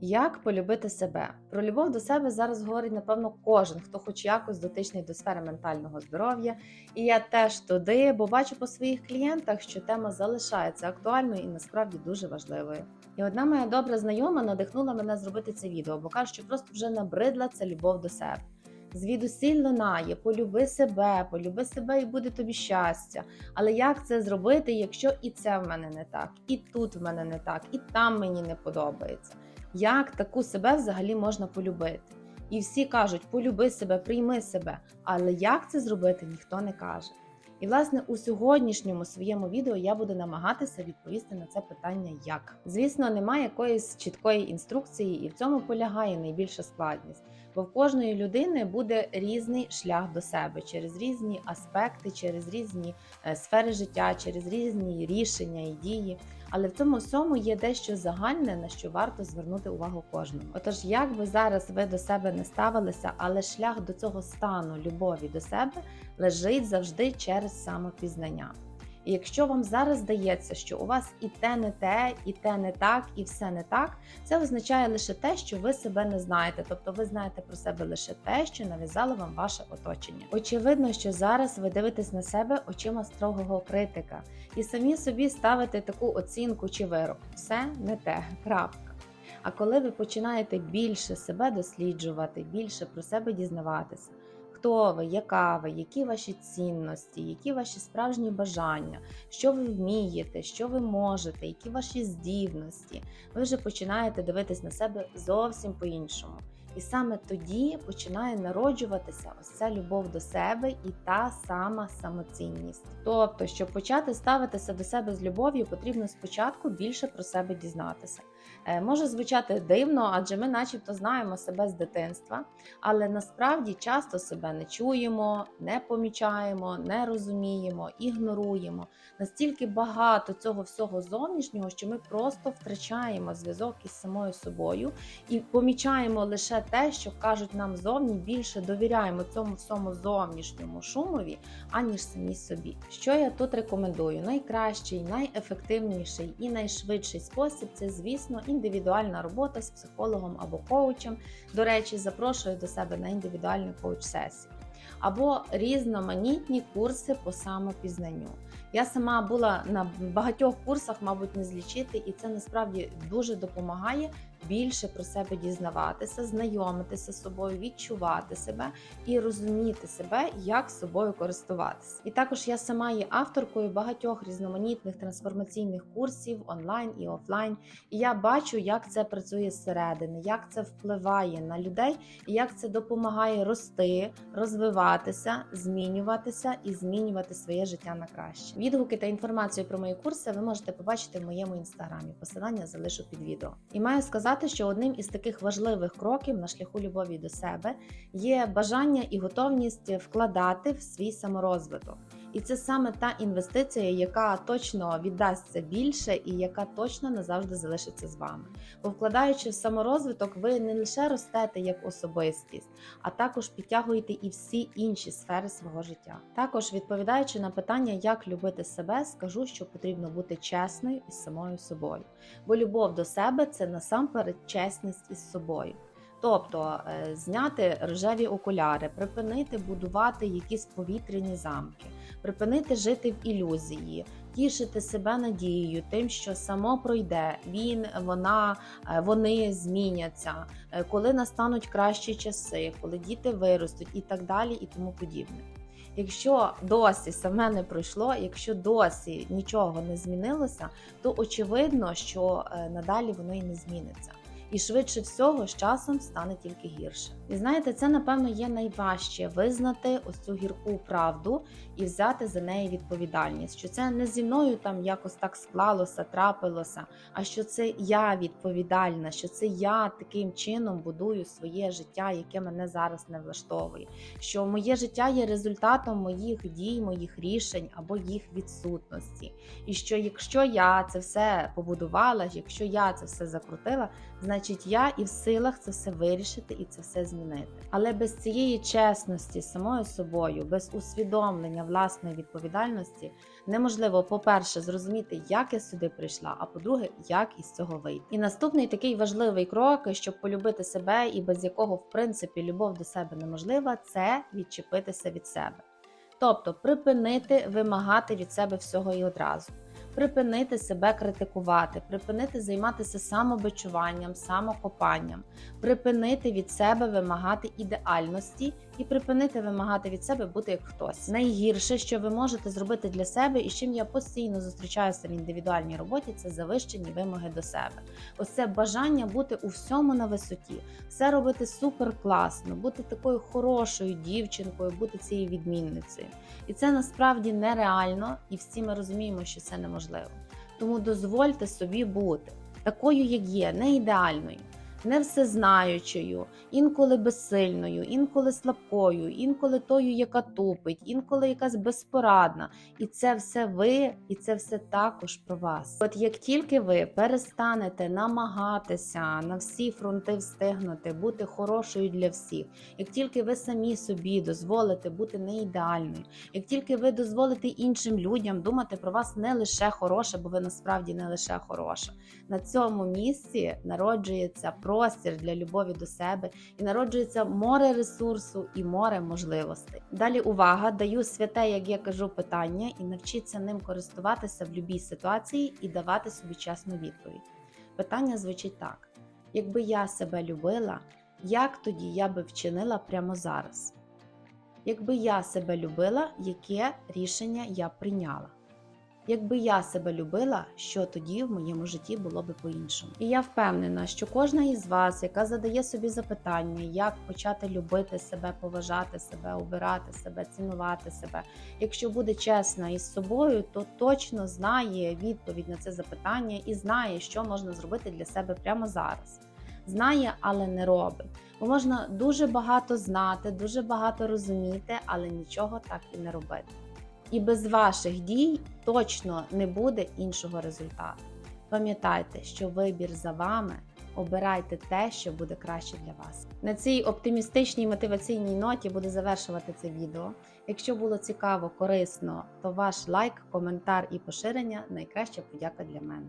Як полюбити себе? Про любов до себе зараз говорить, напевно, кожен, хто хоч якось дотичний до сфери ментального здоров'я. І я теж туди, бо бачу по своїх клієнтах, що тема залишається актуальною і насправді дуже важливою. І одна моя добра знайома надихнула мене зробити це відео, бо каже, що просто вже набридла це любов до себе. Звідусіль лунає, полюби себе, полюби себе і буде тобі щастя. Але як це зробити, якщо і це в мене не так, і тут в мене не так, і там мені не подобається? Як таку себе взагалі можна полюбити? І всі кажуть, полюби себе, прийми себе. Але як це зробити, ніхто не каже. І, власне, у сьогоднішньому своєму відео я буду намагатися відповісти на це питання як. Звісно, немає якоїсь чіткої інструкції, і в цьому полягає найбільша складність. Бо в кожної людини буде різний шлях до себе через різні аспекти, через різні е, сфери життя, через різні рішення і дії. Але в цьому всьому є дещо загальне, на що варто звернути увагу кожному. Отож, як би зараз ви до себе не ставилися, але шлях до цього стану любові до себе лежить завжди через самопізнання. І якщо вам зараз здається, що у вас і те не те, і те не так, і все не так, це означає лише те, що ви себе не знаєте, тобто ви знаєте про себе лише те, що нав'язало вам ваше оточення. Очевидно, що зараз ви дивитесь на себе очима строгого критика і самі собі ставите таку оцінку чи вирок. Все не те, крапка. А коли ви починаєте більше себе досліджувати, більше про себе дізнаватися, хто ви, яка ви, які ваші цінності, які ваші справжні бажання, що ви вмієте, що ви можете, які ваші здібності, ви вже починаєте дивитись на себе зовсім по-іншому. І саме тоді починає народжуватися ось ця любов до себе і та сама самоцінність. Тобто, щоб почати ставитися до себе з любов'ю, потрібно спочатку більше про себе дізнатися. Е, Може звучати дивно, адже ми, начебто, знаємо себе з дитинства, але насправді часто себе не чуємо, не помічаємо, не розуміємо, ігноруємо. Настільки багато цього всього зовнішнього, що ми просто втрачаємо зв'язок із самою собою і помічаємо лише те, що кажуть нам зовні, більше довіряємо цьому всьому зовнішньому шумові, аніж самі собі. Що я тут рекомендую? Найкращий, найефективніший і найшвидший спосіб це, звісно, індивідуальна робота з психологом або коучем. До речі, запрошую до себе на індивідуальну коуч-сесію. Або різноманітні курси по самопізнанню. Я сама була на багатьох курсах, мабуть, не злічити, і це насправді дуже допомагає більше про себе дізнаватися, знайомитися з собою, відчувати себе і розуміти себе, як собою користуватися. І також я сама є авторкою багатьох різноманітних трансформаційних курсів онлайн і офлайн. І я бачу, як це працює зсередини, як це впливає на людей, і як це допомагає рости, розвиватися, змінюватися і змінювати своє життя на краще. Відгуки та інформацію про мої курси ви можете побачити в моєму інстаграмі. Посилання залишу під відео. І маю сказати, що одним із таких важливих кроків на шляху любові до себе є бажання і готовність вкладати в свій саморозвиток. І це саме та інвестиція, яка точно віддасться більше і яка точно назавжди залишиться з вами. Бо вкладаючи в саморозвиток, ви не лише ростете як особистість, а також підтягуєте і всі інші сфери свого життя. Також відповідаючи на питання, як любити себе, скажу, що потрібно бути чесною із самою собою. Бо любов до себе це насамперед чесність із собою. Тобто е, зняти рожеві окуляри, припинити будувати якісь повітряні замки, припинити жити в ілюзії, тішити себе надією, тим, що само пройде, він, вона, е, вони зміняться, е, коли настануть кращі часи, коли діти виростуть і так далі, і тому подібне. Якщо досі саме не пройшло, якщо досі нічого не змінилося, то очевидно, що е, надалі воно і не зміниться. І швидше всього з часом стане тільки гірше. І знаєте, це напевно є найважче визнати ось цю гірку правду і взяти за неї відповідальність. Що це не зі мною там якось так склалося, трапилося, а що це я відповідальна, що це я таким чином будую своє життя, яке мене зараз не влаштовує. Що моє життя є результатом моїх дій, моїх рішень або їх відсутності. І що якщо я це все побудувала, якщо я це все закрутила, значить значить я і в силах це все вирішити і це все змінити. Але без цієї чесності самою собою, без усвідомлення власної відповідальності, неможливо, по-перше, зрозуміти, як я сюди прийшла, а по-друге, як із цього вийти. І наступний такий важливий крок, щоб полюбити себе, і без якого, в принципі, любов до себе неможлива, це відчепитися від себе. Тобто припинити вимагати від себе всього і одразу, припинити себе критикувати, припинити займатися самобичуванням, самокопанням, припинити від себе вимагати ідеальності і припинити вимагати від себе бути як хтось. Найгірше, що ви можете зробити для себе, і з чим я постійно зустрічаюся в індивідуальній роботі, це завищені вимоги до себе. Ось це бажання бути у всьому на висоті, все робити супер класно, бути такою хорошою дівчинкою, бути цією відмінницею. І це насправді нереально, і всі ми розуміємо, що це неможливо. Тому дозвольте собі бути такою, як є, не ідеальною, не всезнаючою, інколи безсильною, інколи слабкою, інколи тою, яка тупить, інколи якась безпорадна. І це все ви, і це все також про вас. От як тільки ви перестанете намагатися на всі фронти встигнути, бути хорошою для всіх, як тільки ви самі собі дозволите бути не ідеальною, як тільки ви дозволите іншим людям думати про вас не лише хороше, бо ви насправді не лише хороша. На цьому місці народжується простір для любові до себе і народжується море ресурсу і море можливостей. Далі увага, даю святе, як я кажу, питання, і навчіться ним користуватися в будь-якій ситуації і давати собі чесну відповідь. Питання звучить так: якби я себе любила, як тоді я би вчинила прямо зараз? Якби я себе любила, яке рішення я прийняла? Якби я себе любила, що тоді в моєму житті було би по-іншому? І я впевнена, що кожна із вас, яка задає собі запитання, як почати любити себе, поважати себе, обирати себе, цінувати себе, якщо буде чесна із собою, то точно знає відповідь на це запитання і знає, що можна зробити для себе прямо зараз. Знає, але не робить. Бо можна дуже багато знати, дуже багато розуміти, але нічого так і не робити. І без ваших дій точно не буде іншого результату. Пам'ятайте, що вибір за вами. Обирайте те, що буде краще для вас. На цій оптимістичній мотиваційній ноті буду завершувати це відео. Якщо було цікаво, корисно, то ваш лайк, коментар і поширення найкраща подяка для мене.